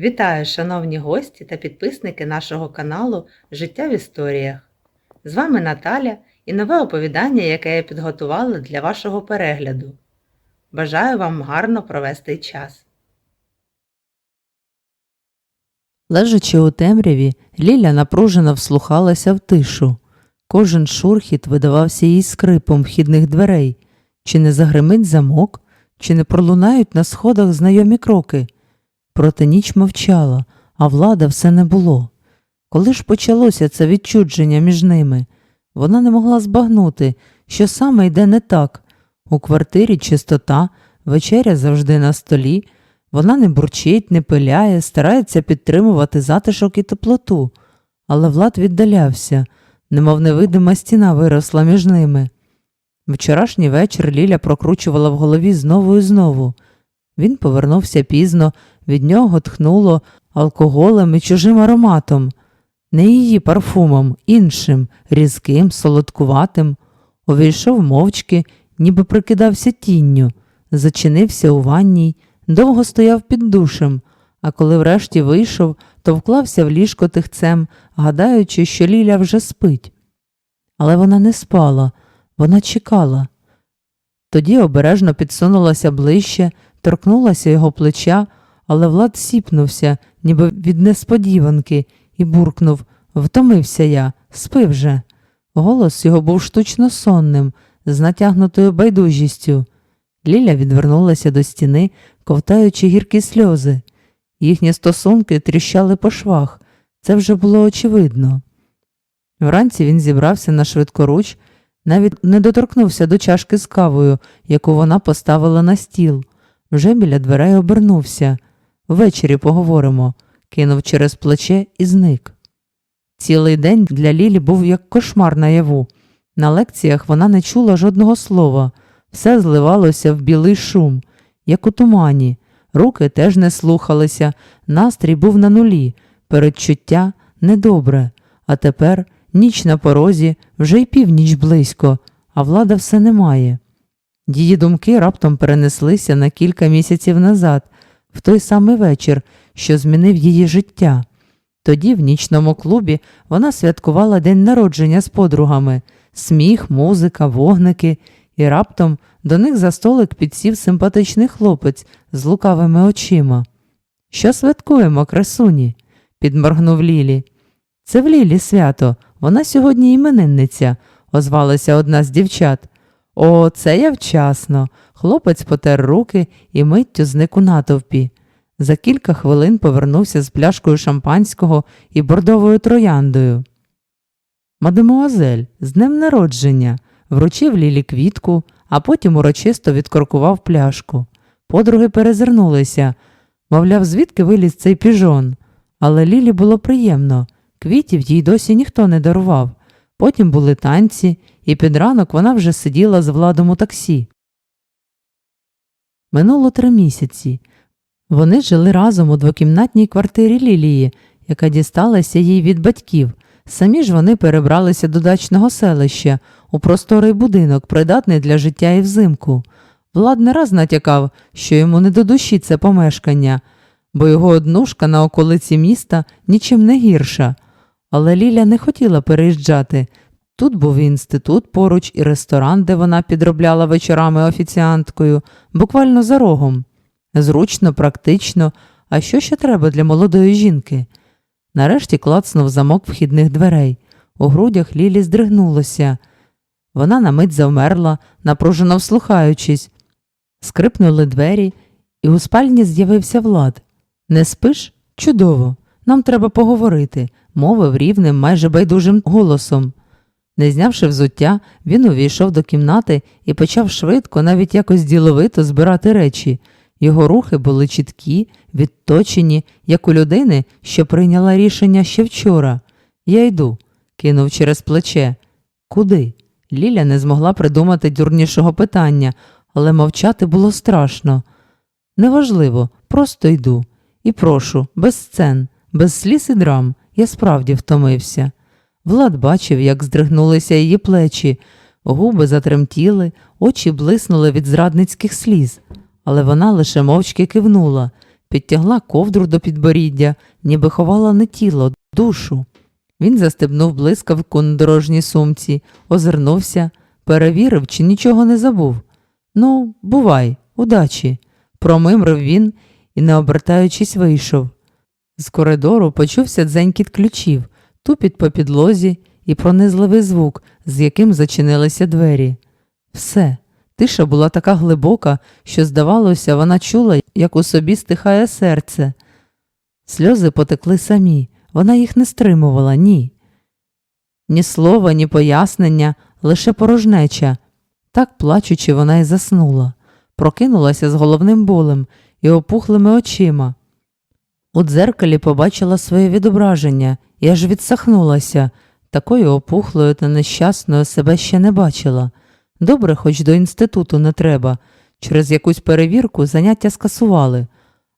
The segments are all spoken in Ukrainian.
Вітаю, шановні гості та підписники нашого каналу Життя в історіях. З вами Наталя і нове оповідання, яке я підготувала для вашого перегляду. Бажаю вам гарно провести час. Лежачи у темряві, Ліля напружено вслухалася в тишу. Кожен шурхіт видавався їй скрипом вхідних дверей. Чи не загримить замок, чи не пролунають на сходах знайомі кроки. Проте ніч мовчала, а влада все не було. Коли ж почалося це відчудження між ними, вона не могла збагнути, що саме йде не так. У квартирі чистота, вечеря завжди на столі, вона не бурчить, не пиляє, старається підтримувати затишок і теплоту, але Влад віддалявся, немов невидима стіна виросла між ними. Вчорашній вечір Ліля прокручувала в голові знову і знову. Він повернувся пізно, від нього тхнуло алкоголем і чужим ароматом, не її парфумом, іншим, різким, солодкуватим. Увійшов мовчки, ніби прикидався тінню, зачинився у ванній, довго стояв під душем, а коли врешті вийшов, то вклався в ліжко тихцем, гадаючи, що Ліля вже спить. Але вона не спала, вона чекала. Тоді обережно підсунулася ближче, торкнулася його плеча, але Влад сіпнувся, ніби від несподіванки, і буркнув Втомився я, спи вже. Голос його був штучно сонним, з натягнутою байдужістю. Ліля відвернулася до стіни, ковтаючи гіркі сльози. Їхні стосунки тріщали по швах, це вже було очевидно. Вранці він зібрався на швидкоруч, навіть не доторкнувся до чашки з кавою, яку вона поставила на стіл. Вже біля дверей обернувся. Ввечері поговоримо, кинув через плече і зник. Цілий день для Лілі був як кошмар наяву. На лекціях вона не чула жодного слова, все зливалося в білий шум, як у тумані. Руки теж не слухалися, настрій був на нулі, передчуття недобре. А тепер ніч на порозі, вже й північ близько, а влада все немає. Її думки раптом перенеслися на кілька місяців назад, в той самий вечір, що змінив її життя. Тоді, в нічному клубі, вона святкувала день народження з подругами, сміх, музика, вогники, і раптом до них за столик підсів симпатичний хлопець з лукавими очима. Що святкуємо, красуні? підморгнув Лілі. Це в Лілі свято, вона сьогодні іменинниця, озвалася одна з дівчат. О, це я вчасно. Хлопець потер руки і миттю зник у натовпі. За кілька хвилин повернувся з пляшкою шампанського і бордовою трояндою. Мадемуазель, з днем народження, вручив Лілі квітку, а потім урочисто відкоркував пляшку. Подруги перезирнулися, мовляв, звідки виліз цей піжон. Але Лілі було приємно, квітів їй досі ніхто не дарував. Потім були танці, і під ранок вона вже сиділа з владом у таксі. Минуло три місяці. Вони жили разом у двокімнатній квартирі Лілії, яка дісталася їй від батьків. Самі ж вони перебралися до дачного селища у просторий будинок, придатний для життя і взимку. Влад не раз натякав, що йому не до душі це помешкання, бо його однушка на околиці міста нічим не гірша. Але Ліля не хотіла переїжджати. Тут був і інститут поруч, і ресторан, де вона підробляла вечорами офіціанткою, буквально за рогом. Зручно, практично, а що ще треба для молодої жінки? Нарешті клацнув замок вхідних дверей. У грудях Лілі здригнулося. Вона на мить завмерла, напружено вслухаючись. Скрипнули двері, і у спальні з'явився Влад. Не спиш? Чудово. Нам треба поговорити, мовив рівним, майже байдужим голосом. Не знявши взуття, він увійшов до кімнати і почав швидко, навіть якось діловито збирати речі. Його рухи були чіткі, відточені, як у людини, що прийняла рішення ще вчора. Я йду, кинув через плече. Куди? Ліля не змогла придумати дурнішого питання, але мовчати було страшно. Неважливо, просто йду. І прошу, без сцен, без сліз і драм, я справді втомився. Влад бачив, як здригнулися її плечі, губи затремтіли, очі блиснули від зрадницьких сліз, але вона лише мовчки кивнула. підтягла ковдру до підборіддя, ніби ховала не тіло, душу. Він застебнув блискавку на дорожній сумці, озирнувся, перевірив, чи нічого не забув. Ну, бувай, удачі, промимрив він і, не обертаючись, вийшов. З коридору почувся дзенькіт ключів, тупіт по підлозі і пронизливий звук, з яким зачинилися двері. Все, тиша була така глибока, що, здавалося, вона чула, як у собі стихає серце. Сльози потекли самі, вона їх не стримувала, ні. Ні слова, ні пояснення, лише порожнеча. Так плачучи, вона й заснула, прокинулася з головним болем і опухлими очима. У дзеркалі побачила своє відображення і аж відсахнулася. Такою опухлою та нещасною себе ще не бачила. Добре, хоч до інституту не треба. Через якусь перевірку заняття скасували.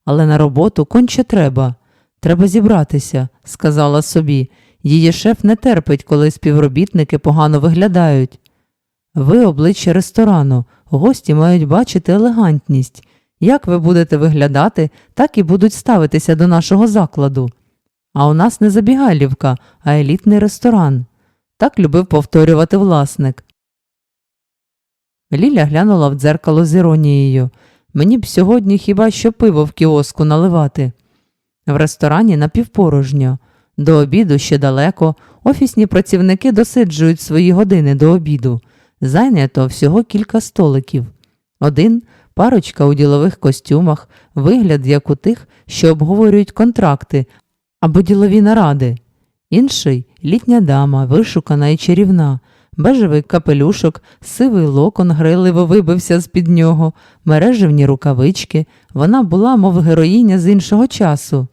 Але на роботу конче треба. Треба зібратися, сказала собі. Її шеф не терпить, коли співробітники погано виглядають. Ви обличчя ресторану, гості мають бачити елегантність. Як ви будете виглядати, так і будуть ставитися до нашого закладу. А у нас не забігалівка, а елітний ресторан. Так любив повторювати власник. Ліля глянула в дзеркало з іронією. Мені б сьогодні хіба що пиво в кіоску наливати. В ресторані напівпорожньо. До обіду ще далеко, офісні працівники досиджують свої години до обіду. Зайнято всього кілька столиків. Один парочка у ділових костюмах, вигляд як у тих, що обговорюють контракти або ділові наради. Інший літня дама, вишукана і чарівна, бежевий капелюшок, сивий локон грайливо вибився з-під нього, мережевні рукавички. Вона була, мов героїня з іншого часу.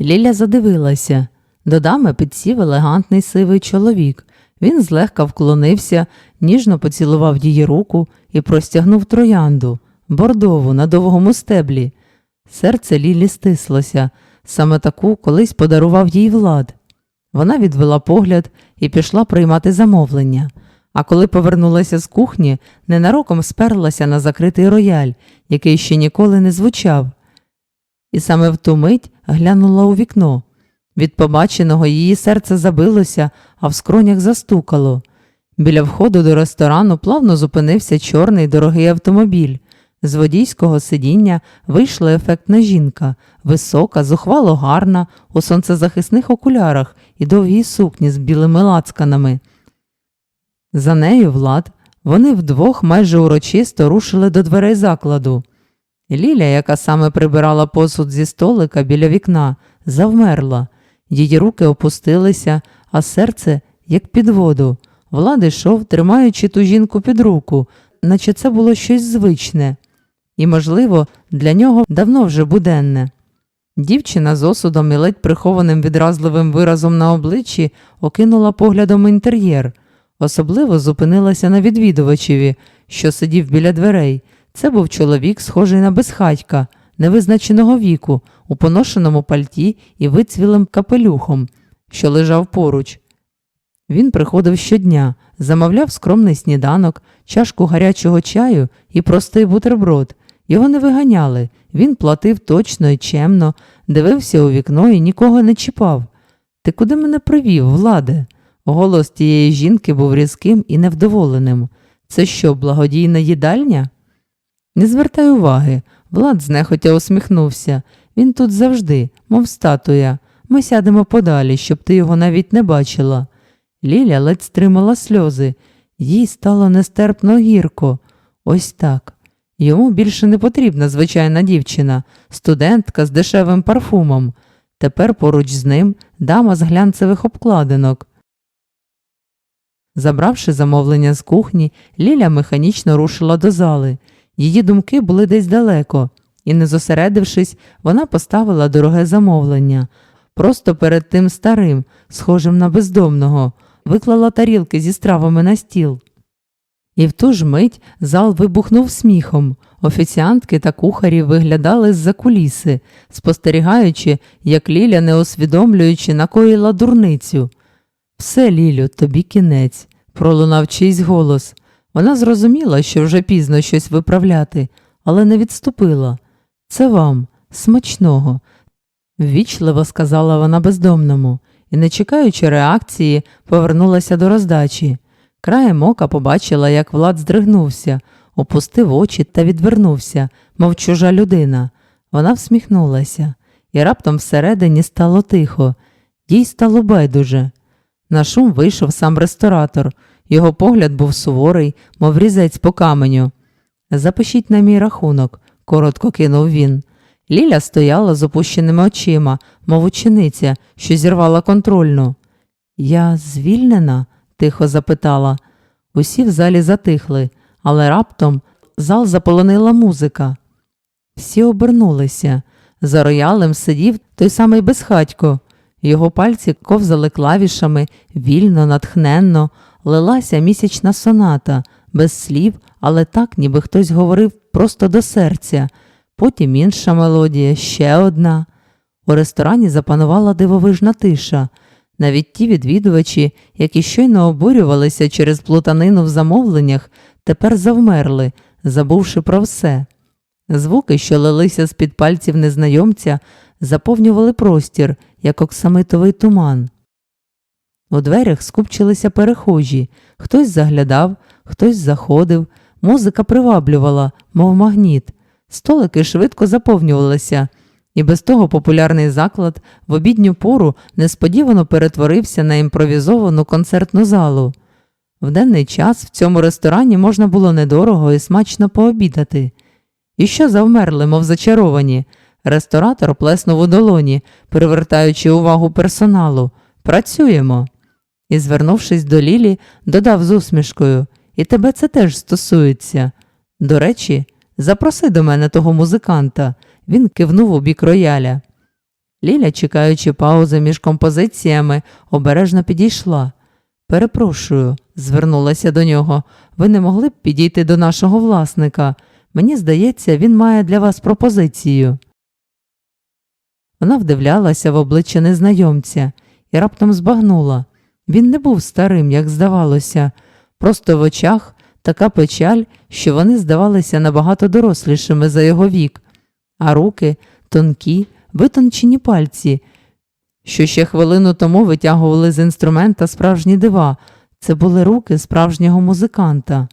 Ліля задивилася. До дами підсів елегантний сивий чоловік. Він злегка вклонився, ніжно поцілував її руку і простягнув троянду, бордову на довгому стеблі. Серце Лілі стислося, саме таку колись подарував їй влад. Вона відвела погляд і пішла приймати замовлення. А коли повернулася з кухні, ненароком сперлася на закритий рояль, який ще ніколи не звучав. І саме в ту мить глянула у вікно. Від побаченого її серце забилося, а в скронях застукало. Біля входу до ресторану плавно зупинився чорний дорогий автомобіль. З водійського сидіння вийшла ефектна жінка, висока, зухвало гарна, у сонцезахисних окулярах і довгій сукні з білими лацканами. За нею Влад, вони вдвох майже урочисто рушили до дверей закладу. Ліля, яка саме прибирала посуд зі столика біля вікна, завмерла. Її руки опустилися, а серце, як під воду. Влад йшов, тримаючи ту жінку під руку, наче це було щось звичне. І, можливо, для нього давно вже буденне. Дівчина з осудом і ледь прихованим відразливим виразом на обличчі окинула поглядом інтер'єр, особливо зупинилася на відвідувачеві, що сидів біля дверей. Це був чоловік, схожий на безхатька, невизначеного віку, у поношеному пальті і вицвілим капелюхом, що лежав поруч. Він приходив щодня, замовляв скромний сніданок, чашку гарячого чаю і простий бутерброд. Його не виганяли, він платив точно і чемно, дивився у вікно і нікого не чіпав. Ти куди мене привів, владе? Голос тієї жінки був різким і невдоволеним. Це що, благодійна їдальня? Не звертай уваги. Влад знехотя усміхнувся. Він тут завжди, мов статуя. Ми сядемо подалі, щоб ти його навіть не бачила. Ліля ледь стримала сльози. Їй стало нестерпно гірко. Ось так. Йому більше не потрібна звичайна дівчина, студентка з дешевим парфумом. Тепер поруч з ним дама з глянцевих обкладинок. Забравши замовлення з кухні, Ліля механічно рушила до зали. Її думки були десь далеко, і, не зосередившись, вона поставила дороге замовлення. Просто перед тим старим, схожим на бездомного, виклала тарілки зі стравами на стіл. І в ту ж мить зал вибухнув сміхом. Офіціантки та кухарі виглядали з-за куліси, спостерігаючи, як Ліля, не усвідомлюючи, накоїла дурницю. Все, Лілю, тобі кінець, пролунав чийсь голос. Вона зрозуміла, що вже пізно щось виправляти, але не відступила. Це вам, Смачного, ввічливо сказала вона бездомному і, не чекаючи реакції, повернулася до роздачі. Краєм ока побачила, як Влад здригнувся, опустив очі та відвернувся, мов чужа людина. Вона всміхнулася, і раптом всередині стало тихо, їй стало байдуже. На шум вийшов сам ресторатор. Його погляд був суворий, мов різець по каменю. Запишіть на мій рахунок, коротко кинув він. Ліля стояла з опущеними очима, мов учениця, що зірвала контрольну. Я звільнена? Тихо запитала. Усі в залі затихли, але раптом зал заполонила музика. Всі обернулися. За роялем сидів той самий безхатько. Його пальці ковзали клавішами, вільно, натхненно, лилася місячна соната, без слів, але так, ніби хтось говорив просто до серця. Потім інша мелодія, ще одна. У ресторані запанувала дивовижна тиша. Навіть ті відвідувачі, які щойно обурювалися через плутанину в замовленнях, тепер завмерли, забувши про все. Звуки, що лилися з-під пальців незнайомця, заповнювали простір, як оксамитовий туман. У дверях скупчилися перехожі, хтось заглядав, хтось заходив, музика приваблювала, мов магніт. Столики швидко заповнювалися, і без того популярний заклад в обідню пору несподівано перетворився на імпровізовану концертну залу. В денний час в цьому ресторані можна було недорого і смачно пообідати. І що завмерли, мов зачаровані. Ресторатор плеснув у долоні, привертаючи увагу персоналу. Працюємо. І, звернувшись до Лілі, додав з усмішкою І тебе це теж стосується. До речі, запроси до мене того музиканта. Він кивнув у бік рояля. Ліля, чекаючи паузи між композиціями, обережно підійшла. Перепрошую, звернулася до нього. Ви не могли б підійти до нашого власника. Мені здається, він має для вас пропозицію. Вона вдивлялася в обличчя незнайомця і раптом збагнула. Він не був старим, як здавалося, просто в очах така печаль, що вони здавалися набагато дорослішими за його вік, а руки тонкі, витончені пальці, що ще хвилину тому витягували з інструмента справжні дива. Це були руки справжнього музиканта.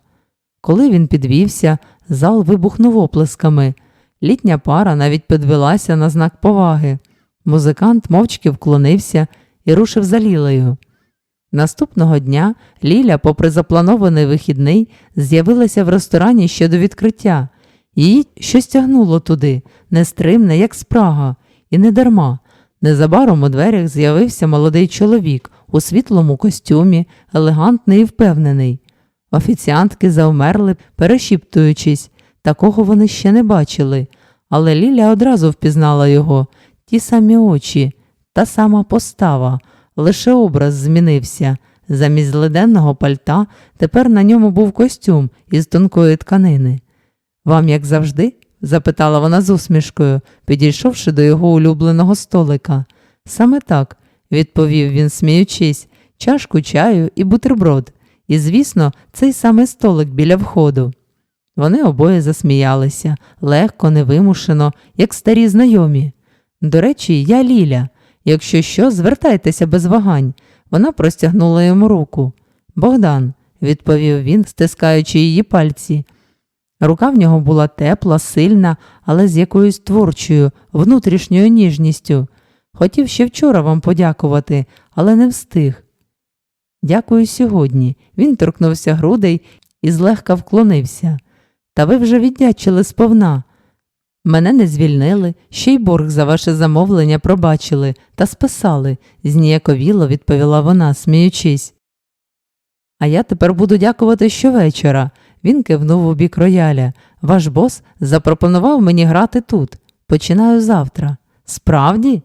Коли він підвівся, зал вибухнув оплесками. Літня пара навіть підвелася на знак поваги. Музикант мовчки вклонився і рушив за Лілею. Наступного дня Ліля, попри запланований вихідний, з'явилася в ресторані ще до відкриття. Її щось тягнуло туди, нестримне, як спрага, і не дарма. Незабаром у дверях з'явився молодий чоловік у світлому костюмі, елегантний і впевнений. Офіціантки завмерли, перешіптуючись, такого вони ще не бачили, але Ліля одразу впізнала його ті самі очі, та сама постава, лише образ змінився. Замість леденного пальта тепер на ньому був костюм із тонкої тканини. Вам, як завжди? запитала вона з усмішкою, підійшовши до його улюбленого столика. Саме так, відповів він, сміючись, чашку чаю і бутерброд. І, звісно, цей самий столик біля входу. Вони обоє засміялися, легко, невимушено, як старі знайомі. До речі, я Ліля. Якщо що, звертайтеся без вагань. Вона простягнула йому руку. Богдан, відповів він, стискаючи її пальці. Рука в нього була тепла, сильна, але з якоюсь творчою, внутрішньою ніжністю. Хотів ще вчора вам подякувати, але не встиг. Дякую сьогодні. Він торкнувся грудей і злегка вклонився. Та ви вже віддячили сповна. Мене не звільнили, ще й борг за ваше замовлення пробачили та списали, зніяковіло відповіла вона, сміючись. А я тепер буду дякувати щовечора. Він кивнув у бік рояля. Ваш бос запропонував мені грати тут. Починаю завтра. Справді?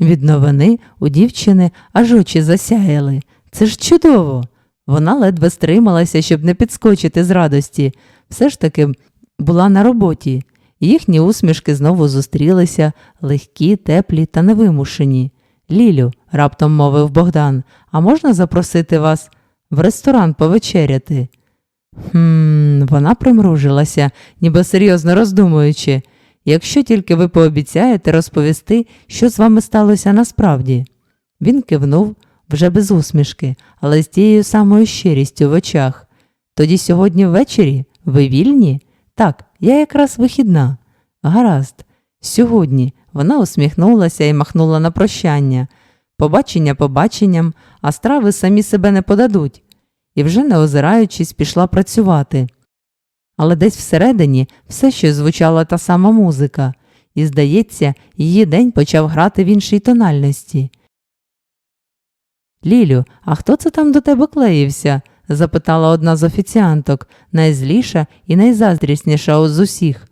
Від новини у дівчини аж очі засяяли. Це ж чудово. Вона ледве стрималася, щоб не підскочити з радості. Все ж таки була на роботі. Їхні усмішки знову зустрілися, легкі, теплі та невимушені. Лілю, раптом мовив Богдан, а можна запросити вас в ресторан повечеряти? Хм, вона примружилася, ніби серйозно роздумуючи. якщо тільки ви пообіцяєте розповісти, що з вами сталося насправді. Він кивнув вже без усмішки, але з тією самою щирістю в очах. Тоді сьогодні ввечері ви вільні? Так, я якраз вихідна. Гаразд. Сьогодні вона усміхнулася і махнула на прощання. Побачення побаченням, а страви самі себе не подадуть. І вже не озираючись, пішла працювати. Але десь всередині все ще звучала та сама музика, і, здається, її день почав грати в іншій тональності. Лілю, а хто це там до тебе клеївся? запитала одна з офіціанток, найзліша і найзаздрісніша з усіх.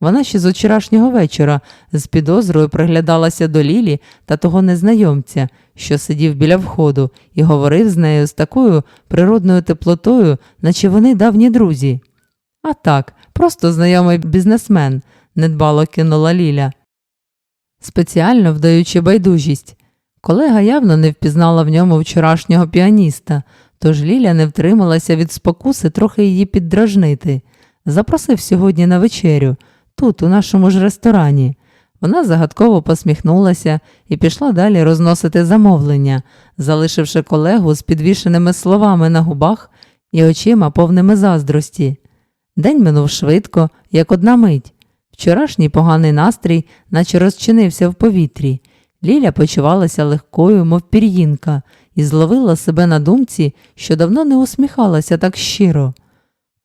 Вона ще з вчорашнього вечора з підозрою приглядалася до Лілі та того незнайомця, що сидів біля входу, і говорив з нею з такою природною теплотою, наче вони давні друзі. А так, просто знайомий бізнесмен, недбало кинула Ліля, спеціально вдаючи байдужість. Колега явно не впізнала в ньому вчорашнього піаніста, тож Ліля не втрималася від спокуси трохи її піддражнити. Запросив сьогодні на вечерю, тут, у нашому ж ресторані. Вона загадково посміхнулася і пішла далі розносити замовлення, залишивши колегу з підвішеними словами на губах і очима повними заздрості. День минув швидко, як одна мить. Вчорашній поганий настрій, наче розчинився в повітрі. Ліля почувалася легкою, мов пір'їнка, і зловила себе на думці, що давно не усміхалася так щиро.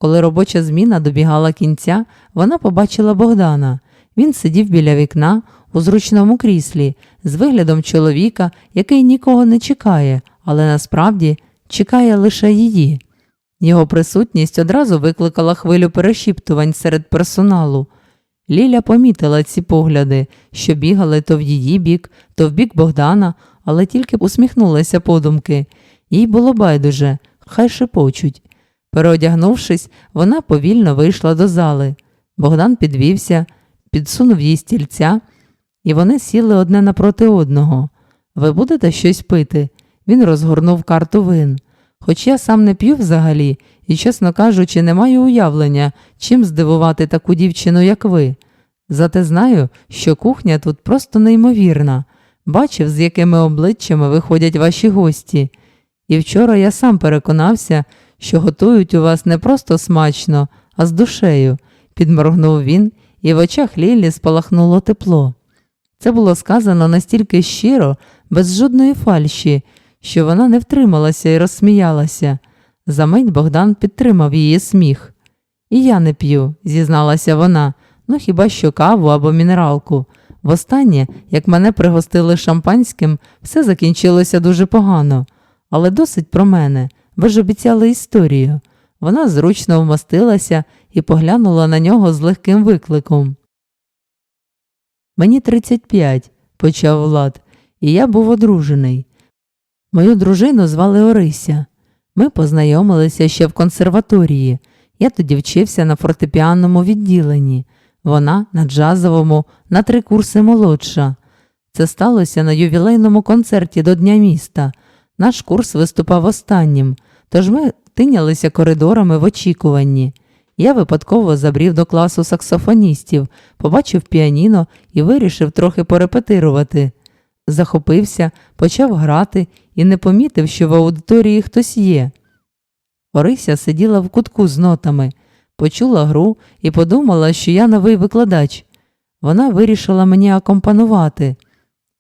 Коли робоча зміна добігала кінця, вона побачила Богдана. Він сидів біля вікна у зручному кріслі з виглядом чоловіка, який нікого не чекає, але насправді чекає лише її. Його присутність одразу викликала хвилю перешіптувань серед персоналу. Ліля помітила ці погляди, що бігали то в її бік, то в бік Богдана, але тільки усміхнулася подумки. Їй було байдуже, хай шепочуть. Переодягнувшись, вона повільно вийшла до зали. Богдан підвівся, підсунув їй стільця, і вони сіли одне напроти одного. Ви будете щось пити? Він розгорнув карту вин. Хоч я сам не п'ю взагалі, і, чесно кажучи, не маю уявлення, чим здивувати таку дівчину, як ви. Зате знаю, що кухня тут просто неймовірна. Бачив, з якими обличчями виходять ваші гості. І вчора я сам переконався, що готують у вас не просто смачно, а з душею, підморгнув він, і в очах Лілі спалахнуло тепло. Це було сказано настільки щиро, без жодної фальші, що вона не втрималася і розсміялася. Замить Богдан підтримав її сміх. І я не п'ю, зізналася вона, ну хіба що каву або мінералку. Востаннє, як мене пригостили шампанським, все закінчилося дуже погано. Але досить про мене. Ви ж обіцяли історію. Вона зручно вмостилася і поглянула на нього з легким викликом. Мені 35, почав Влад, і я був одружений. Мою дружину звали Орися. Ми познайомилися ще в консерваторії. Я тоді вчився на фортепіанному відділенні, вона на джазовому, на три курси молодша. Це сталося на ювілейному концерті до Дня міста. Наш курс виступав останнім, тож ми тинялися коридорами в очікуванні. Я випадково забрів до класу саксофоністів, побачив піаніно і вирішив трохи порепетирувати. Захопився, почав грати і не помітив, що в аудиторії хтось є. Орися сиділа в кутку з нотами, почула гру і подумала, що я новий викладач. Вона вирішила мені акомпанувати.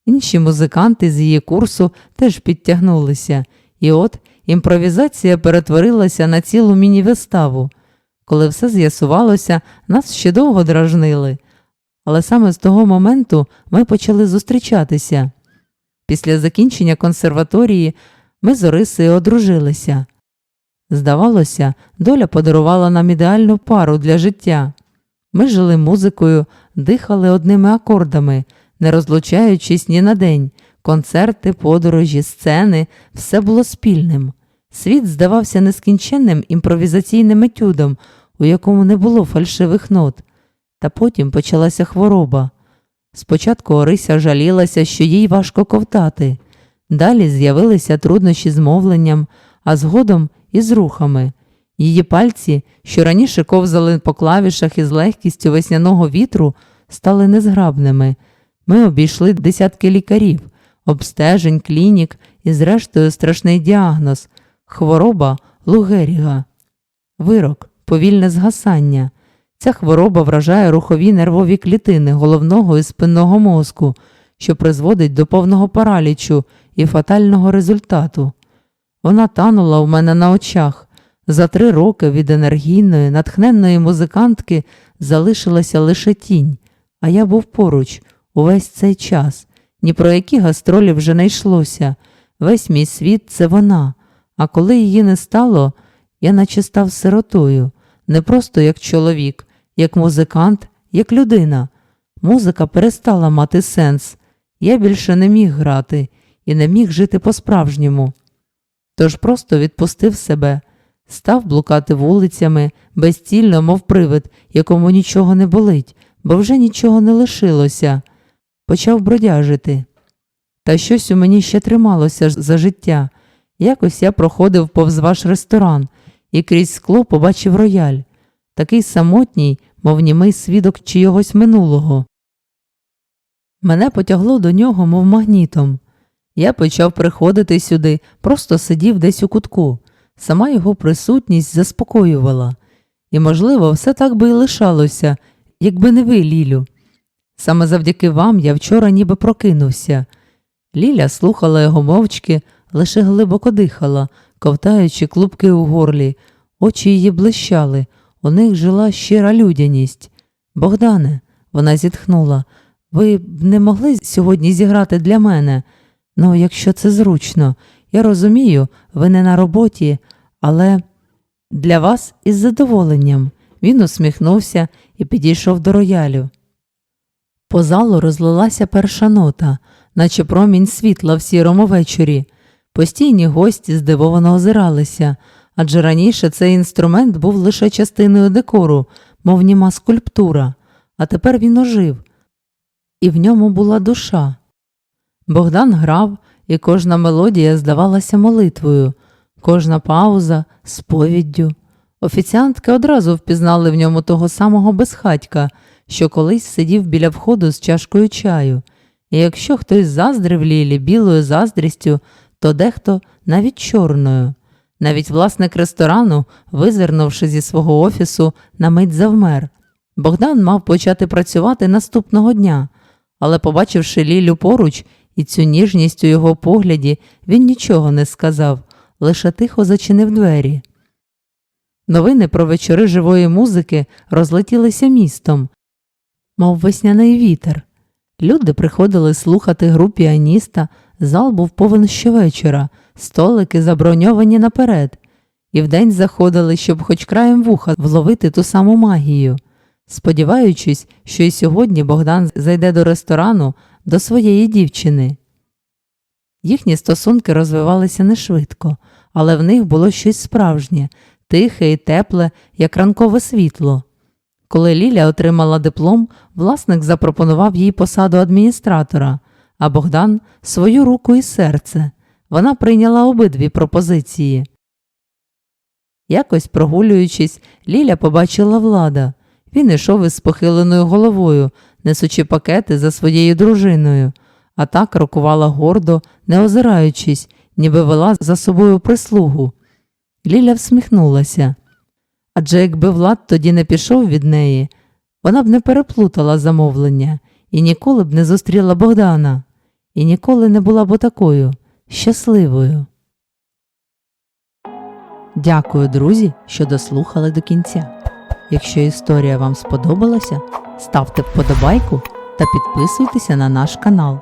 Інші музиканти з її курсу теж підтягнулися, і от імпровізація перетворилася на цілу міні-виставу. Коли все з'ясувалося, нас ще довго дражнили. Але саме з того моменту ми почали зустрічатися. Після закінчення консерваторії ми з Орисою одружилися. Здавалося, доля подарувала нам ідеальну пару для життя. Ми жили музикою, дихали одними акордами, не розлучаючись ні на день. Концерти, подорожі, сцени все було спільним. Світ здавався нескінченним імпровізаційним етюдом, у якому не було фальшивих нот. Та потім почалася хвороба. Спочатку Орися жалілася, що їй важко ковтати. Далі з'явилися труднощі з мовленням, а згодом і з рухами. Її пальці, що раніше ковзали по клавішах із легкістю весняного вітру, стали незграбними. Ми обійшли десятки лікарів, обстежень, клінік і, зрештою, страшний діагноз хвороба Лугеріга. Вирок повільне згасання. Ця хвороба вражає рухові нервові клітини головного і спинного мозку, що призводить до повного паралічу і фатального результату. Вона танула у мене на очах. За три роки від енергійної, натхненної музикантки залишилася лише тінь, а я був поруч увесь цей час. Ні про які гастролі вже не йшлося. Весь мій світ це вона. А коли її не стало, я наче став сиротою, не просто як чоловік, як музикант, як людина. Музика перестала мати сенс. Я більше не міг грати і не міг жити по-справжньому. Тож просто відпустив себе, став блукати вулицями, безцільно, мов привид, якому нічого не болить, бо вже нічого не лишилося. Почав бродяжити. Та щось у мені ще трималося за життя. Якось я проходив повз ваш ресторан і крізь скло побачив рояль, такий самотній, мов німий свідок чийогось минулого. Мене потягло до нього, мов магнітом. Я почав приходити сюди, просто сидів десь у кутку. Сама його присутність заспокоювала. І, можливо, все так би і лишалося, якби не ви, Лілю. Саме завдяки вам я вчора ніби прокинувся. Ліля слухала його мовчки, лише глибоко дихала, ковтаючи клубки у горлі. Очі її блищали, у них жила щира людяність. Богдане, вона зітхнула, ви б не могли сьогодні зіграти для мене? Ну, якщо це зручно, я розумію, ви не на роботі, але для вас із задоволенням. Він усміхнувся і підійшов до роялю. По залу розлилася перша нота, наче промінь світла в сірому вечорі. Постійні гості здивовано озиралися, адже раніше цей інструмент був лише частиною декору, мов німа скульптура, а тепер він ожив, і в ньому була душа. Богдан грав, і кожна мелодія здавалася молитвою, кожна пауза сповіддю. Офіціантки одразу впізнали в ньому того самого безхатька, що колись сидів біля входу з чашкою чаю. І якщо хтось заздрив Лілі білою заздрістю, то дехто навіть чорною. Навіть власник ресторану, визирнувши зі свого офісу, на мить завмер. Богдан мав почати працювати наступного дня, але, побачивши Лілю поруч і цю ніжність у його погляді, він нічого не сказав, лише тихо зачинив двері. Новини про вечори живої музики розлетілися містом, мов весняний вітер. Люди приходили слухати гру піаніста, зал був повен щовечора, столики заброньовані наперед, і вдень заходили, щоб хоч краєм вуха вловити ту саму магію, сподіваючись, що і сьогодні Богдан зайде до ресторану до своєї дівчини. Їхні стосунки розвивалися не швидко, але в них було щось справжнє, тихе і тепле, як ранкове світло. Коли Ліля отримала диплом, власник запропонував їй посаду адміністратора, а Богдан свою руку і серце. Вона прийняла обидві пропозиції. Якось прогулюючись, Ліля побачила влада. Він ішов із похиленою головою, несучи пакети за своєю дружиною, а та крокувала гордо, не озираючись, ніби вела за собою прислугу. Ліля всміхнулася. Адже якби Влад тоді не пішов від неї, вона б не переплутала замовлення і ніколи б не зустріла Богдана, і ніколи не була б такою щасливою. Дякую, друзі, що дослухали до кінця. Якщо історія вам сподобалася, ставте вподобайку та підписуйтеся на наш канал.